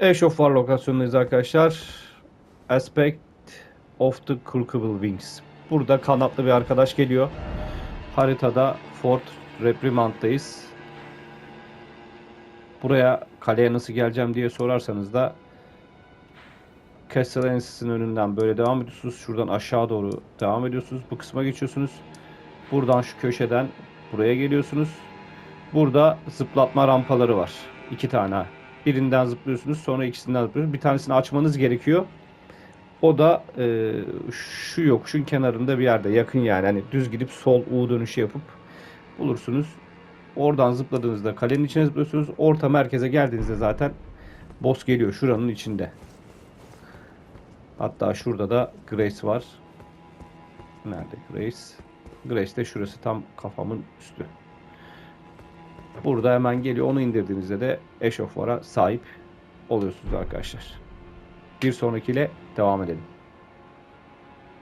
Age of War lokasyonundayız arkadaşlar. Aspect of the Crookable Wings. Burada kanatlı bir arkadaş geliyor. Haritada Fort Reprimand'dayız. Buraya kaleye nasıl geleceğim diye sorarsanız da Castle Ensis'in önünden böyle devam ediyorsunuz. Şuradan aşağı doğru devam ediyorsunuz. Bu kısma geçiyorsunuz. Buradan şu köşeden buraya geliyorsunuz. Burada zıplatma rampaları var. İki tane. Birinden zıplıyorsunuz sonra ikisinden zıplıyorsunuz. Bir tanesini açmanız gerekiyor. O da e, şu yokuşun kenarında bir yerde yakın yani. Hani düz gidip sol U dönüşü yapıp bulursunuz. Oradan zıpladığınızda kalenin içine zıplıyorsunuz. Orta merkeze geldiğinizde zaten boss geliyor şuranın içinde. Hatta şurada da Grace var. Nerede Grace? Grace de şurası tam kafamın üstü. Burada hemen geliyor. Onu indirdiğinizde de Age of War'a sahip oluyorsunuz arkadaşlar. Bir sonrakiyle devam edelim.